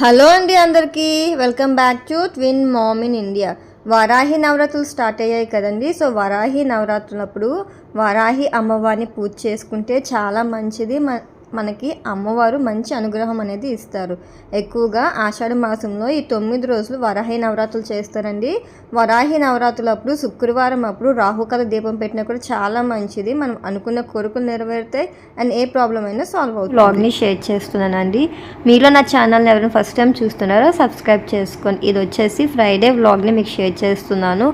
Hello అండి అందరికీ. Welcome back to twin mom in India. Varahi నవరాత్రులు స్టార్ట్ అయ్యాయి కదండి. సో వారాహి నవరాత్రులప్పుడు వారాహి అమ్మవారిని పూజ చేసుకుంటే చాలా మంచిది. మ మనకి అమ్మవారు మంచి అనుగ్రహం అనేది ఇస్తారు. ఎక్కువగా ఆషాఢ మాసంలో ఈ తొమ్మిది రోజులు వరాహి నవరాత్రులు చేస్తారండి. వరాహి నవరాత్రులు అప్పుడు శుక్రవారం అప్పుడు రాహుకాల దీపం పెట్టినా కూడా చాలా మంచిది. మనం అనుకున్న కోరికలు నెరవేరుతాయి అండ్ ఏ ప్రాబ్లం అయినా సాల్వ్ అవుతుంది. బ్లాగ్ని షేర్ చేస్తున్నానండి. మీలో నా ఛానల్ని ఎవరైనా ఫస్ట్ టైం చూస్తున్నారో సబ్స్క్రైబ్ చేసుకోండి ఇది వచ్చేసి ఫ్రైడే వ్లాగ్ని మీకు షేర్ చేస్తున్నాను.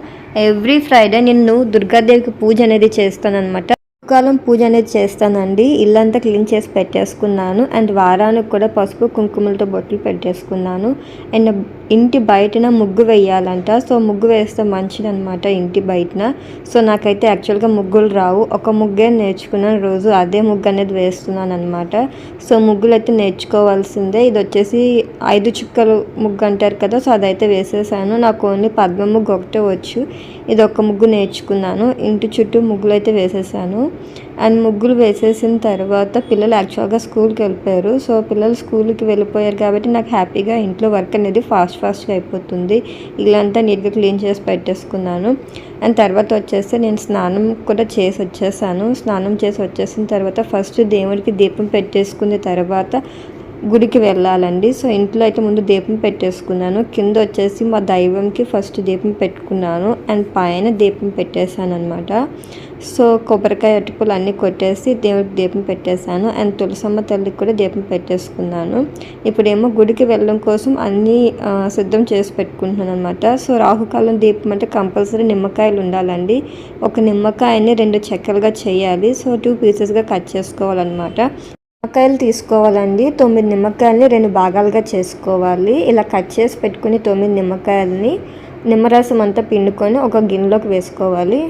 ఎవ్రీ ఫ్రైడే నేను దుర్గాదేవికి పూజ అనేది చేస్తాను అనమాట కాలం పూజ అనేది చేస్తానండి. ఇల్లంతా క్లీన్ చేసి పెట్టేసుకున్నాను. అండ్ వారానికి కూడా పసుపు కుంకుమలతో బొట్లు పెట్టేసుకున్నాను. అండ్ ఇంటి బయటన ముగ్గు వేయాలంట. సో ముగ్గు వేస్తే మంచిదనమాట ఇంటి బయటన. సో నాకైతే యాక్చువల్గా ముగ్గులు రావు. ఒక ముగ్గే నేర్చుకున్నాను రోజు. అదే ముగ్గు అనేది వేస్తున్నాను అనమాట సో ముగ్గులు అయితే నేర్చుకోవాల్సిందే. ఇది వచ్చేసి ఐదు చుక్కలు ముగ్గు అంటారు కదా. సో అదైతే వేసేసాను. నాకు ఓన్లీ పద్మ ముగ్గు ఒకటే వచ్చు. ఇది ఒక ముగ్గు నేర్చుకున్నాను. ఇంటి చుట్టూ ముగ్గులు అయితే వేసేసాను. అండ్ ముగ్గులు వేసేసిన తర్వాత పిల్లలు యాక్చువల్గా స్కూల్కి వెళ్ళిపోయారు. సో పిల్లలు స్కూల్కి వెళ్ళిపోయారు కాబట్టి నాకు హ్యాపీగా ఇంట్లో వర్క్ అనేది ఫాస్ట్ ఫాస్ట్గా అయిపోతుంది. ఇల్లంతా నీట్గా క్లీన్ చేసి పెట్టేసుకున్నాను. అండ్ తర్వాత వచ్చేస్తే నేను స్నానం కూడా చేసి వచ్చేసాను. స్నానం చేసి వచ్చేసిన తర్వాత ఫస్ట్ దేవుడికి దీపం పెట్టేసుకున్న తర్వాత గుడికి వెళ్ళాలండి. సో ఇంట్లో అయితే ముందు దీపం పెట్టేసుకున్నాను. కింద వచ్చేసి మా దైవంకి ఫస్ట్ దీపం పెట్టుకున్నాను. అండ్ పైన దీపం పెట్టేశాను అనమాట సో కొబ్బరికాయ అటుకులు అన్నీ కొట్టేసి దేవుడికి దీపం పెట్టేశాను అండ్ తులసమ్మ తల్లికి కూడా దీపం పెట్టేసుకున్నాను. ఇప్పుడేమో గుడికి వెళ్ళడం కోసం అన్నీ సిద్ధం చేసి పెట్టుకుంటున్నాను అనమాట సో రాహుకాలం దీపం అంటే కంపల్సరీ నిమ్మకాయలు ఉండాలండి. ఒక నిమ్మకాయని రెండు చెక్కలుగా చేయాలి. సో టూ పీసెస్గా కట్ చేసుకోవాలన్నమాట. నిమ్మకాయలు తీసుకోవాలండి. తొమ్మిది నిమ్మకాయలని రెండు భాగాలుగా చేసుకోవాలి. ఇలా కట్ చేసి పెట్టుకుని తొమ్మిది నిమ్మకాయలని నిమ్మరసం అంతా పిండుకొని ఒక గిన్నెలోకి వేసుకోవాలి.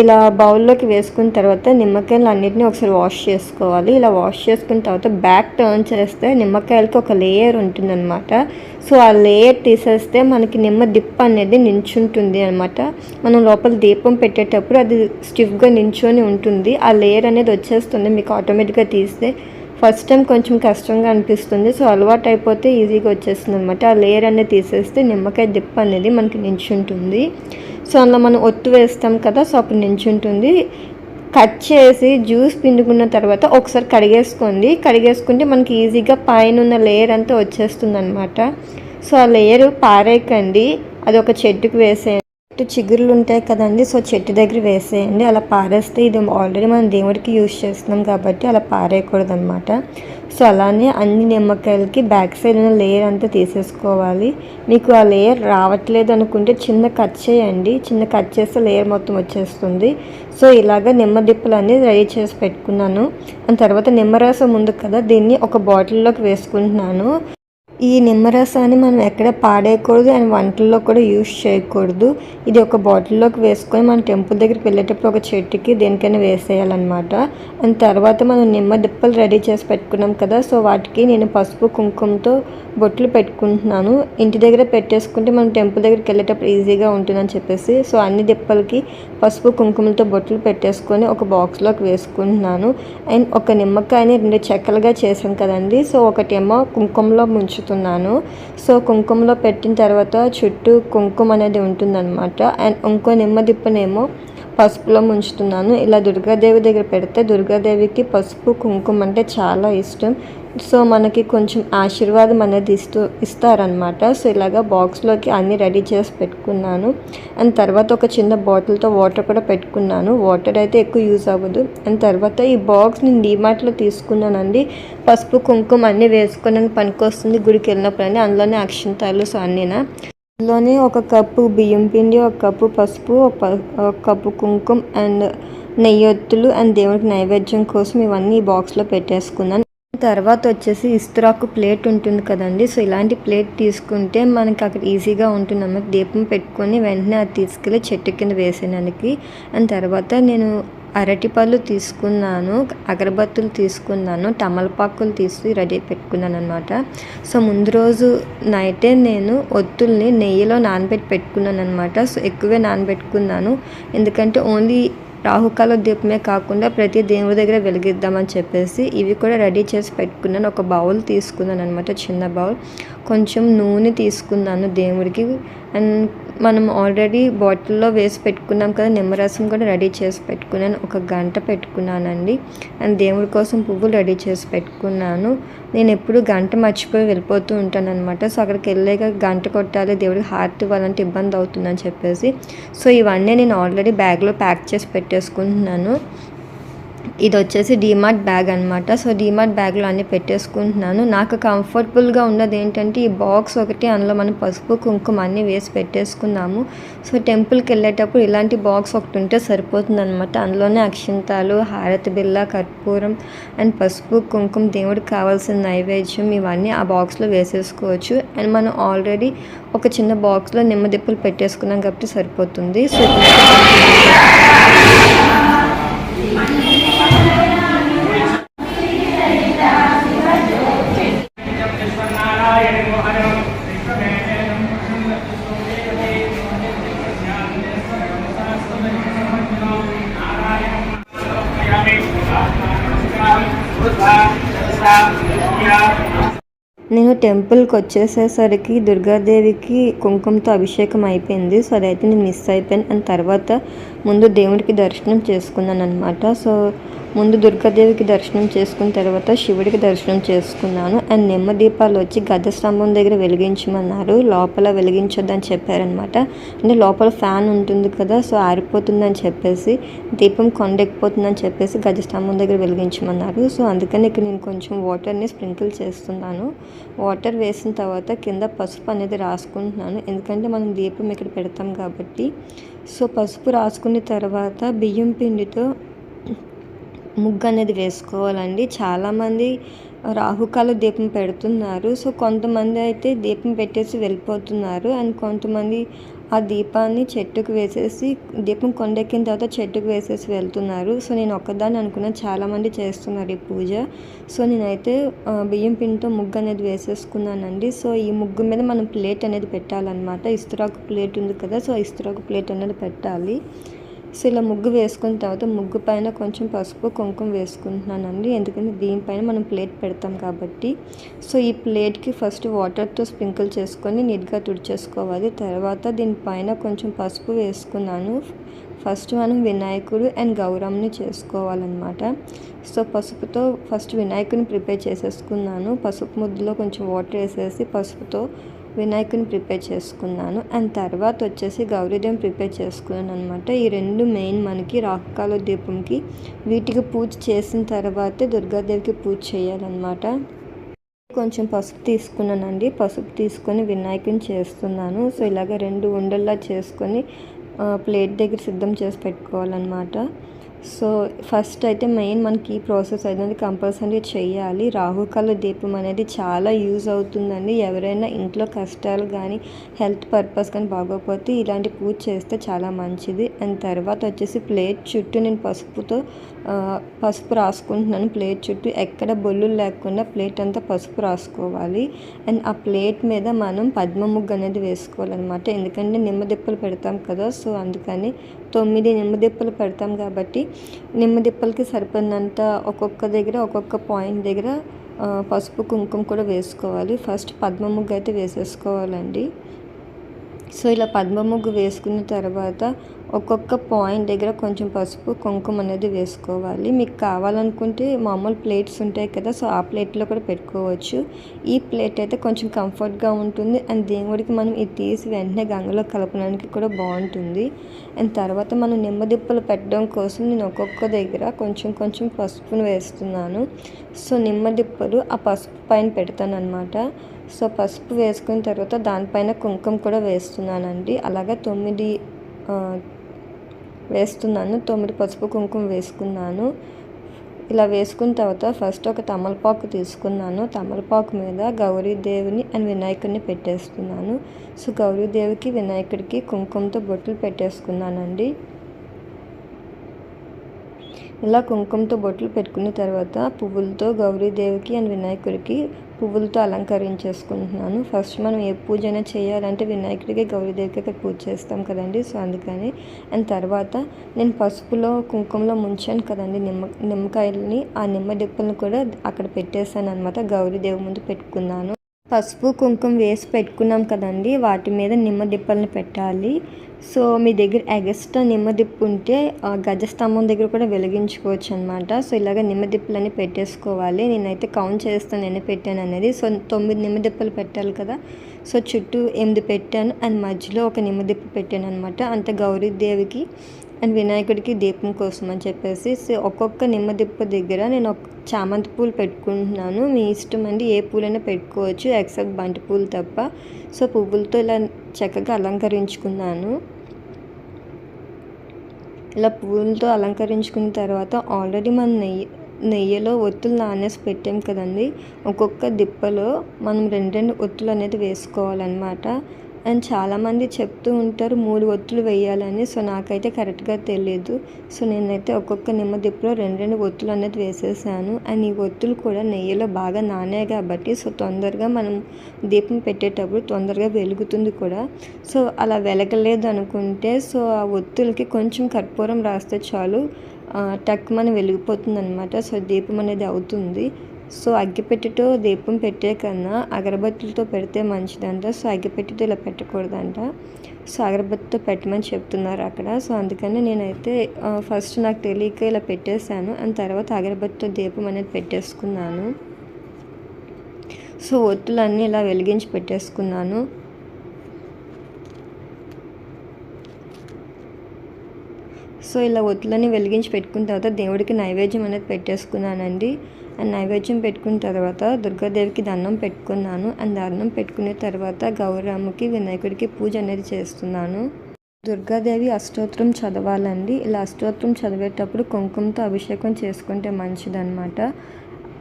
ఇలా బౌల్లోకి వేసుకున్న తర్వాత నిమ్మకాయలు అన్నిటిని ఒకసారి వాష్ చేసుకోవాలి. ఇలా వాష్ చేసుకున్న తర్వాత బ్యాక్ టర్న్ చేస్తే నిమ్మకాయలకి ఒక లేయర్ ఉంటుందన్నమాట. సో ఆ లేయర్ తీసేస్తే మనకి నిమ్మ డిప్ అనేది నించుంటుంది అనమాట మనం లోపల దీపం పెట్టేటప్పుడు అది స్టిఫ్గా నించుని ఉంటుంది. ఆ లేయర్ అనేది వచ్చేస్తుంది. మీకు ఆటోమేటిక్గా తీస్తే ఫస్ట్ టైం కొంచెం కష్టంగా అనిపిస్తుంది. సో అలవాటు అయిపోతే ఈజీగా వచ్చేస్తుంది అనమాట ఆ లేయర్ అనేది తీసేస్తే నిమ్మకాయ దిప్ప అనేది మనకి నించుంటుంది. సో అందులో మనం ఒత్తు వేస్తాం కదా సో అప్పుడు నించుంటుంది. కట్ చేసి జ్యూస్ పిండుకున్న తర్వాత ఒకసారి కడిగేసుకోండి. కడిగేసుకుంటే మనకి ఈజీగా పైన ఉన్న లేయర్ అంతా వచ్చేస్తుంది అనమాట సో ఆ లేయర్ పారేయకండి. అది ఒక చెట్టుకు వేసేయండి. చెట్టు చిగురులు ఉంటాయి కదండి సో చెట్టు దగ్గర వేసేయండి. అలా పారేస్తే ఇది ఆల్రెడీ మనం దేవుడికి యూజ్ చేస్తున్నాం కాబట్టి అలా పారేయకూడదు అనమాట సో అలానే అన్ని నిమ్మకాయలకి బ్యాక్ సైడ్ ఉన్న లేయర్ అంతా తీసేసుకోవాలి. మీకు ఆ లేయర్ రావట్లేదు అనుకుంటే చిన్న కట్ చేయండి. చిన్న కట్ చేస్తే లేయర్ మొత్తం వచ్చేస్తుంది. సో ఇలాగ నిమ్మ దిప్పులు అన్నీ రెడీ చేసి పెట్టుకున్నాను. దాని తర్వాత నిమ్మరసం ఉంది కదా దీన్ని ఒక బాటిల్లోకి వేసుకుంటున్నాను. ఈ నిమ్మరసాన్ని మనం ఎక్కడ పాడేయకూడదు అండ్ వంటల్లో కూడా యూస్ చేయకూడదు. ఇది ఒక బాటిల్లోకి వేసుకొని మనం టెంపుల్ దగ్గరికి వెళ్ళేటప్పుడు ఒక చెట్టుకి దేనికైనా వేసేయాలన్నమాట. అండ్ తర్వాత మనం నిమ్మ దిప్పలు రెడీ చేసి పెట్టుకున్నాం కదా సో వాటికి నేను పసుపు కుంకుమతో బొట్లు పెట్టుకుంటున్నాను. ఇంటి దగ్గర పెట్టేసుకుంటే మనం టెంపుల్ దగ్గరికి వెళ్ళేటప్పుడు ఈజీగా ఉంటుందని చెప్పేసి సో అన్ని దిప్పలకి పసుపు కుంకుమతో బొట్లు పెట్టేసుకొని ఒక బాక్స్లోకి వేసుకుంటున్నాను. అండ్ ఒక నిమ్మకాయని రెండు చెక్కలుగా చేసాం కదండి సో ఒకటేమో కుంకుమలో ముంచుతున్నాను సో కుంకుమలో పెట్టిన తర్వాత చుట్టూ కుంకుమ అనేది ఉంటుందన్నమాట. అండ్ ఇంకో నిమ్మ దిప్పనేమో పసుపులో ముంచుతున్నాను. ఇలా దుర్గాదేవి దగ్గర పెడితే దుర్గాదేవికి పసుపు కుంకుమ అంటే చాలా ఇష్టం. సో మనకి కొంచెం ఆశీర్వాదం అనేది ఇస్తూ ఇస్తారనమాట సో ఇలాగా బాక్స్లోకి అన్నీ రెడీ చేసి పెట్టుకున్నాను. అండ్ తర్వాత ఒక చిన్న బాటిల్తో వాటర్ కూడా పెట్టుకున్నాను. వాటర్ అయితే ఎక్కువ యూజ్ అవ్వదు. అండ్ తర్వాత ఈ బాక్స్ నేను డీమార్ట్లో తీసుకున్నానండి. పసుపు కుంకుమ అన్నీ వేసుకుని పనికొస్తుంది గుడికి వెళ్ళినప్పుడు అండి అందులోనే అక్షంతాలు సో అన్నీనా. లోని ఒక కప్పు బియ్యం పిండి ఒక కప్పు పసుపు ఒక కప్పు కుంకుమ అండ్ నెయ్యొత్తులు అండ్ దేవుడికి నైవేద్యం కోసం ఇవన్నీ బాక్స్లో పెట్టేసుకున్నాను. తర్వాత వచ్చేసి ఇస్త్రాకు ప్లేట్ ఉంటుంది కదండి సో ఇలాంటి ప్లేట్ తీసుకుంటే మనకి అక్కడ ఈజీగా ఉంటుంది. అన్నమాట దీపం పెట్టుకొని వెంటనే అది తీసుకెళ్ళి చెట్టు కింద వేసేదానికి అండ్ తర్వాత నేను అరటిపళ్ళు తీసుకున్నాను అగరబత్తులు తీసుకున్నాను తమలపాకులు తీసి రెడీ పెట్టుకున్నాను అనమాట సో ముందు రోజు నైటే నేను ఒత్తుల్ని నెయ్యిలో నానబెట్టి పెట్టుకున్నాను అనమాట సో ఎక్కువే నానబెట్టుకున్నాను. ఎందుకంటే ఓన్లీ రాహుకాల దీపమే కాకుండా ప్రతి దేవుడి దగ్గర వెలిగిద్దామని చెప్పేసి ఇవి కూడా రెడీ చేసి పెట్టుకున్నాను. ఒక బౌల్ తీసుకున్నాను అనమాట చిన్న బౌల్. కొంచెం నూనె తీసుకున్నాను దేవుడికి. అండ్ మనం ఆల్రెడీ బాటిల్లో వేసి పెట్టుకున్నాం కదా నిమ్మరసం కూడా రెడీ చేసి పెట్టుకున్నాను. ఒక గంట పెట్టుకున్నానండి. అండ్ దేవుడి కోసం పువ్వులు రెడీ చేసి పెట్టుకున్నాను. నేను ఎప్పుడు గంట మర్చిపోయి వెళ్ళిపోతూ ఉంటాను అనమాట సో అక్కడికి వెళ్ళాక గంట కొట్టాలి దేవుడికి హార్ట్ ఇవ్వాలంటే ఇబ్బంది అవుతుందని చెప్పేసి. సో ఇవన్నీ నేను ఆల్రెడీ బ్యాగ్లో ప్యాక్ చేసి పెట్టేసుకుంటున్నాను. ఇది వచ్చేసి డీమార్ట్ బ్యాగ్ అనమాట సో డీమార్ట్ బ్యాగ్లో అన్నీ పెట్టేసుకుంటున్నాను. నాకు కంఫర్టబుల్గా ఉన్నది ఏంటంటే ఈ బాక్స్ ఒకటి అందులో మనం పసుపు కుంకుమ అన్నీ వేసి పెట్టేసుకున్నాము. సో టెంపుల్కి వెళ్ళేటప్పుడు ఇలాంటి బాక్స్ ఒకటి ఉంటే సరిపోతుంది అనమాట అందులోనే అక్షింతాలు హారతి బిల్ల కర్పూరం అండ్ పసుపు కుంకుమ దేవుడికి కావాల్సిన నైవేద్యం ఇవన్నీ ఆ బాక్స్లో వేసేసుకోవచ్చు. అండ్ మనం ఆల్రెడీ ఒక చిన్న బాక్స్లో నిమ్మదిప్పులు పెట్టేసుకున్నాం కాబట్టి సరిపోతుంది. సో నేను టెంపుల్కి వచ్చేసేసరికి దుర్గాదేవికి కుంకుమతో అభిషేకం అయిపోయింది. సో అదైతే నేను మిస్ అయిపోయాను. అండ్ తర్వాత ముందు దేవుడికి దర్శనం చేసుకున్నాను అనమాట సో ముందు దుర్గాదేవికి దర్శనం చేసుకున్న తర్వాత శివుడికి దర్శనం చేసుకున్నాను. అండ్ నిమ్మ దీపాలు వచ్చి గద స్తంభం దగ్గర వెలిగించమన్నారు. లోపల వెలిగించొద్దని చెప్పారనమాట అంటే లోపల ఫ్యాన్ ఉంటుంది కదా సో ఆరిపోతుందని చెప్పేసి దీపం కొండెక్కిపోతుందని చెప్పేసి గజ స్తంభం దగ్గర వెలిగించమన్నారు. సో అందుకని ఇక్కడ నేను కొంచెం వాటర్ని స్ప్రింకిల్ చేస్తున్నాను. వాటర్ వేసిన తర్వాత కింద పసుపు అనేది రాసుకుంటున్నాను. ఎందుకంటే మనం దీపం ఇక్కడ పెడతాం కాబట్టి. సో పసుపు రాసుకున్న తర్వాత బియ్యం పిండితో ముగ్గు అనేది వేసుకోవాలండి. చాలామంది రాహుకాల దీపం పెడుతున్నారు. సో కొంతమంది అయితే దీపం పెట్టేసి వెళ్ళిపోతున్నారు. అండ్ కొంతమంది ఆ దీపాన్ని చెట్టుకు వేసేసి దీపం కొండెక్కిన తర్వాత చెట్టుకు వేసేసి వెళ్తున్నారు. సో నేను ఒక్కదాన్ని అనుకున్న. చాలామంది చేస్తున్నారు ఈ పూజ. సో నేనైతే బియ్యం పిండితో ముగ్గు అనేది వేసేసుకున్నానండి. సో ఈ ముగ్గు మీద మనం ప్లేట్ అనేది పెట్టాలన్నమాట. ఇస్త్రాకు ప్లేట్ ఉంది కదా సో ఇస్త్రాకు ప్లేట్ అనేది పెట్టాలి. సో ఇలా ముగ్గు వేసుకున్న తర్వాత ముగ్గు పైన కొంచెం పసుపు కుంకుమ వేసుకుంటున్నానండి. ఎందుకంటే దీనిపైన మనం ప్లేట్ పెడతాం కాబట్టి. సో ఈ ప్లేట్కి ఫస్ట్ వాటర్తో స్ప్రింకిల్ చేసుకొని నీట్గా తుడిచేసుకోవాలి. తర్వాత దీనిపైన కొంచెం పసుపు వేసుకున్నాను. ఫస్ట్ మనం వినాయకుడు అండ్ గౌరమ్ని చేసుకోవాలన్నమాట. సో పసుపుతో ఫస్ట్ వినాయకుడిని ప్రిపేర్ చేసేసుకున్నాను. పసుపు ముద్దులో కొంచెం వాటర్ వేసేసి పసుపుతో వినాయకుని ప్రిపేర్ చేసుకున్నాను. అండ్ తర్వాత వచ్చేసి గౌరీదేవం ప్రిపేర్ చేసుకున్నాను అనమాట ఈ రెండు మెయిన్ మనకి రాకాల దీపంకి వీటికి పూజ చేసిన తర్వాతే దుర్గాదేవికి పూజ చేయాలన్నమాట. కొంచెం పసుపు తీసుకున్నానండి. పసుపు తీసుకొని వినాయకుని చేస్తున్నాను. సో ఇలాగ రెండు ఉండల్లా చేసుకొని ప్లేట్ దగ్గర సిద్ధం చేసి పెట్టుకోవాలన్నమాట. సో ఫస్ట్ అయితే మెయిన్ మనకి ఈ ప్రాసెస్ అనేది కంపల్సరీ చేయాలి. రాహుకాల దీపం అనేది చాలా యూజ్ అవుతుందండి. ఎవరైనా ఇంట్లో కష్టాలు కానీ హెల్త్ పర్పస్ కానీ బాగోకపోతే ఇలాంటి పూజ చేస్తే చాలా మంచిది. అండ్ తర్వాత వచ్చేసి ప్లేట్ చుట్టూ నేను పసుపుతో పసుపు రాసుకుంటున్నాను. ప్లేట్ చుట్టూ ఎక్కడ బొల్లు లేకుండా ప్లేట్ అంతా పసుపు రాసుకోవాలి. అండ్ ఆ ప్లేట్ మీద మనం పద్మ ముగ్గు అనేది వేసుకోవాలన్నమాట. ఎందుకంటే నిమ్మదిప్పలు పెడతాం కదా సో అందుకని తొమ్మిది నిమ్మదిప్పలు పెడతాం కాబట్టి నిమ్మదిప్పలకి సరిపడినంత ఒక్కొక్క దగ్గర ఒక్కొక్క పాయింట్ దగ్గర పసుపు కుంకుమ కూడా వేసుకోవాలి. ఫస్ట్ పద్మ ముగ్గు అయితే వేసేసుకోవాలండి. సో ఇలా పద్మ ముగ్గు వేసుకున్న తర్వాత ఒక్కొక్క పాయింట్ దగ్గర కొంచెం పసుపు కుంకుమ అనేది వేసుకోవాలి. మీకు కావాలనుకుంటే మామూలు ప్లేట్స్ ఉంటాయి కదా సో ఆ ప్లేట్లో కూడా పెట్టుకోవచ్చు. ఈ ప్లేట్ అయితే కొంచెం కంఫర్ట్గా ఉంటుంది అండ్ దేవుడికి మనం ఇది తీసి వెంటనే గంగలో కలపడానికి కూడా బాగుంటుంది. అండ్ తర్వాత మనం నిమ్మదిప్పలు పెట్టడం కోసం నేను ఒక్కొక్క దగ్గర కొంచెం కొంచెం పసుపును వేస్తున్నాను. సో నిమ్మదిప్పలు ఆ పసుపు పైన పెడతాను అనమాట సో పసుపు వేసుకున్న తర్వాత దానిపైన కుంకుమ కూడా వేస్తున్నానండి. అలాగే తొమ్మిది వేస్తున్నాను. తొమ్మిది పసుపు కుంకుమ వేసుకున్నాను. ఇలా వేసుకున్న తర్వాత ఫస్ట్ ఒక తమలపాకు తీసుకున్నాను. తమలపాకు మీద గౌరీదేవిని అండ్ వినాయకుడిని పెట్టేస్తున్నాను. సో గౌరీదేవికి వినాయకుడికి కుంకుమతో బొట్లు పెట్టేసుకున్నానండి. ఇలా కుంకుమతో బొట్లు పెట్టుకున్న తర్వాత పువ్వులతో గౌరీదేవికి అండ్ వినాయకుడికి పువ్వులతో అలంకరించేసుకుంటున్నాను. ఫస్ట్ మనం ఏ పూజన చేయాలంటే వినాయకుడికి గౌరీదేవికి అక్కడ పూజ చేస్తాం కదండి. సో అందుకని అండ్ తర్వాత నేను పసుపులో కుంకుమలో ముంచాను కదండి. నిమ్మ నిమ్మకాయలని ఆ నిమ్మ డిప్పలను కూడా అక్కడ పెట్టేశాను అనమాట గౌరీదేవి ముందు పెట్టుకున్నాను. పసుపు కుంకుమ వేసి పెట్టుకున్నాం కదండి. వాటి మీద నిమ్మ దిప్పల్ని పెట్టాలి. సో మీ దగ్గర ఎగస్ట్రా నిమ్మదిప్పు ఉంటే గజస్తంభం దగ్గర కూడా వెలిగించుకోవచ్చు అనమాట సో ఇలాగ నిమ్మదిప్పులని పెట్టేసుకోవాలి. నేనైతే కౌంట్ చేస్తాను ఎన్ని పెట్టాను అనేది. సో తొమ్మిది నిమ్మదిప్పలు పెట్టాలి కదా. సో చుట్టూ ఎనిమిది పెట్టాను. అండ్ మధ్యలో ఒక నిమ్మదిప్పు పెట్టాను అనమాట అంత గౌరీదేవికి అండ్ వినాయకుడికి దీపం కోసం అని చెప్పేసి ఒక్కొక్క నిమ్మదిప్ప దగ్గర నేను ఒక చామంతి పూలు పెట్టుకుంటున్నాను. మీ ఇష్టం అండి ఏ పూలైనా పెట్టుకోవచ్చు ఎక్సెప్ట్ బంతి పూలు తప్ప. సో పువ్వులతో ఇలా చక్కగా అలంకరించుకున్నాను. ఇలా పువ్వులతో అలంకరించుకున్న తర్వాత ఆల్రెడీ మన నెయ్యి నెయ్యిలో ఒత్తులు నానేసి పెట్టాం కదండి. ఒక్కొక్క దిప్పలో మనం రెండు రెండు ఒత్తులు అనేది వేసుకోవాలన్నమాట. అండ్ చాలామంది చెప్తూ ఉంటారు మూడు ఒత్తులు వేయాలని. సో నాకైతే కరెక్ట్గా తెలియదు సో నేనైతే ఒక్కొక్క నిమ్మ దిప్పులో రెండు రెండు ఒత్తులు అనేది వేసేసాను. అండ్ ఈ ఒత్తులు కూడా నెయ్యిలో బాగా నానాయి కాబట్టి సో తొందరగా మనం దీపం పెట్టేటప్పుడు తొందరగా వెలుగుతుంది కూడా. సో అలా వెలగలేదు అనుకుంటే సో ఆ ఒత్తులకి కొంచెం కర్పూరం రాస్తే చాలు టక్ మన వెలిగిపోతుంది అనమాట సో దీపం అనేది అవుతుంది. సో అగ్గిపెట్టెతో దీపం పెట్టే కన్నా అగరబత్తులతో పెడితే మంచిదంట. సో అగ్గిపెట్టెతో ఇలా పెట్టకూడదంట. సో అగరబత్తితో పెట్టమని చెప్తున్నారు అక్కడ. సో అందుకని నేనైతే ఫస్ట్ నాకు తెలియక ఇలా పెట్టేశాను. అండ్ తర్వాత అగరబత్తితో దీపం అనేది పెట్టేసుకున్నాను. సో ఒత్తులన్నీ ఇలా వెలిగించి పెట్టేసుకున్నాను. సో ఇలా ఒత్తులని వెలిగించి పెట్టుకున్న తర్వాత దేవుడికి నైవేద్యం అనేది పెట్టేసుకున్నానండి. అండ్ నైవేద్యం పెట్టుకున్న తర్వాత దుర్గాదేవికి దండం పెట్టుకున్నాను. అండ్ దండం పెట్టుకున్న తర్వాత గౌరమ్మకి వినాయకుడికి పూజ అనేది చేస్తున్నాను. దుర్గాదేవి అష్టోత్తరం చదవాలండి. ఇలా అష్టోత్తరం చదివేటప్పుడు కుంకుమతో అభిషేకం చేసుకుంటే మంచిదన్నమాట.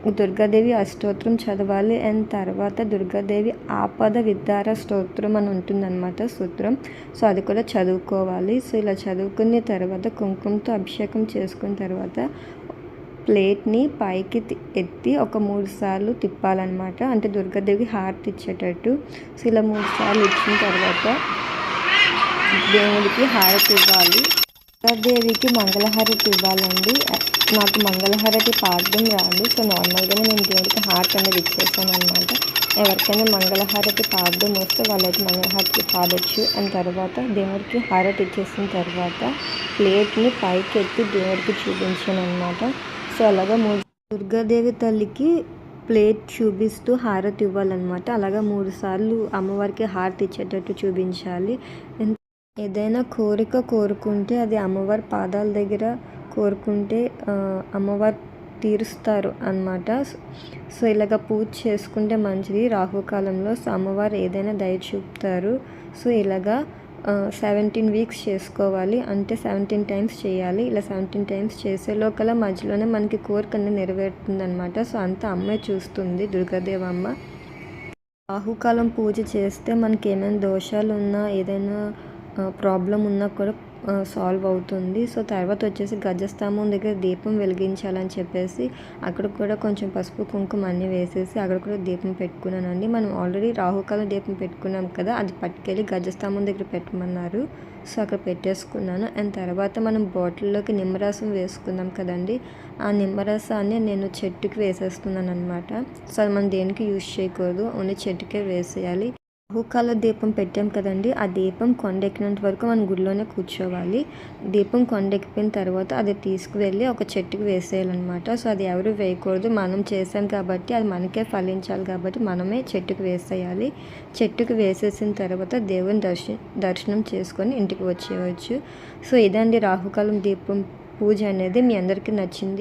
దుర్గాదేవి అష్టోత్తరం చదవాలి అండ్ తర్వాత దుర్గాదేవి ఆపద విద్యార స్తోత్రం అని ఉంటుందన్నమాట సూత్రం. సో అది కూడా చదువుకోవాలి. సో ఇలా చదువుకున్న తర్వాత కుంకుమతో అభిషేకం చేసుకున్న తర్వాత ప్లేట్ని పైకి ఎత్తి ఒక మూడు సార్లు తిప్పాలన్నమాట. అంటే దుర్గాదేవికి హార్ట్ ఇచ్చేటట్టు. సో ఇలా మూడు సార్లు ఇచ్చిన తర్వాత దేవుడికి హారతి ఇవ్వాలి. దుర్గాదేవికి మంగళహారతి ఇవ్వాలండి. నాకు మంగళహారతి పాడడం రాదు. సో నార్మల్గానే నేను దేవుడికి హార్ట్ అనేది ఇచ్చేసాను అనమాట ఎవరికైనా మంగళహారతి పాడడం వస్తే వాళ్ళైతే మంగళహారతి పాడొచ్చు. అని తర్వాత దేవుడికి హారతి ఇచ్చేసిన తర్వాత ప్లేట్ని పైకి ఎత్తి దేవుడికి చూపించాను అనమాట సో అలాగా మూడు దుర్గాదేవి తల్లికి ప్లేట్ చూపిస్తూ హారతి ఇవ్వాలన్నమాట. అలాగా మూడు సార్లు అమ్మవారికి హారతి ఇచ్చేటట్టు చూపించాలి. ఏదైనా కోరిక కోరుకుంటే అది అమ్మవారి పాదాల దగ్గర కోరుకుంటే అమ్మవారు తీరుస్తారు అనమాట సో ఇలాగ పూజ చేసుకుంటే మంచిది. రాహుకాలంలో సో అమ్మవారు ఏదైనా దయ చూపుతారు. సో ఇలాగా సెవెంటీన్ వీక్స్ చేసుకోవాలి. అంటే సెవెంటీన్ టైమ్స్ చేయాలి. ఇలా సెవెంటీన్ టైమ్స్ చేసే లోకల మధ్యలోనే మనకి కోరిక అనేది నెరవేరుతుంది సో అంతా అమ్మాయి చూస్తుంది దుర్గాదేవమ్మ రాహుకాలం పూజ చేస్తే మనకి ఏమైనా దోషాలు ఉన్నా ఏదైనా ప్రాబ్లం ఉన్నా కూడా సాల్వ్ అవుతుంది. సో తర్వాత వచ్చేసి గజస్తంభం దగ్గర దీపం వెలిగించాలని చెప్పేసి అక్కడ కూడా కొంచెం పసుపు కుంకుమ అన్నీ వేసేసి అక్కడ కూడా దీపం పెట్టుకున్నానండి. మనం ఆల్రెడీ రాహుకాల దీపం పెట్టుకున్నాం కదా అది పట్టుకెళ్ళి గజస్తంభం దగ్గర పెట్టమన్నారు. సో అక్కడ పెట్టేసుకున్నాను. అండ్ తర్వాత మనం బాటిల్లోకి నిమ్మరసం వేసుకున్నాం కదండి. ఆ నిమ్మరసాన్ని నేను చెట్టుకి వేసేస్తున్నాను అనమాట సో అది మనం దేనికి యూజ్ చేయకూడదు ఓన్లీ చెట్టుకే వేసేయాలి. బహుకాల దీపం పెట్టాం కదండి. ఆ దీపం కొండెక్కినంత వరకు మనం గుడిలోనే కూర్చోవాలి. దీపం కొండెక్కిపోయిన తర్వాత అది తీసుకువెళ్ళి ఒక చెట్టుకు వేసేయాలన్నమాట. సో అది ఎవరు వేయకూడదు. మనం చేసాం కాబట్టి అది మనకే ఫలించాలి కాబట్టి మనమే చెట్టుకు వేసేయాలి. చెట్టుకు వేసేసిన తర్వాత దేవుని దర్శ దర్శనం చేసుకొని ఇంటికి వచ్చేయవచ్చు. సో ఇదండి రాహుకాలం దీపం పూజ అనేది. మీ అందరికీ నచ్చింది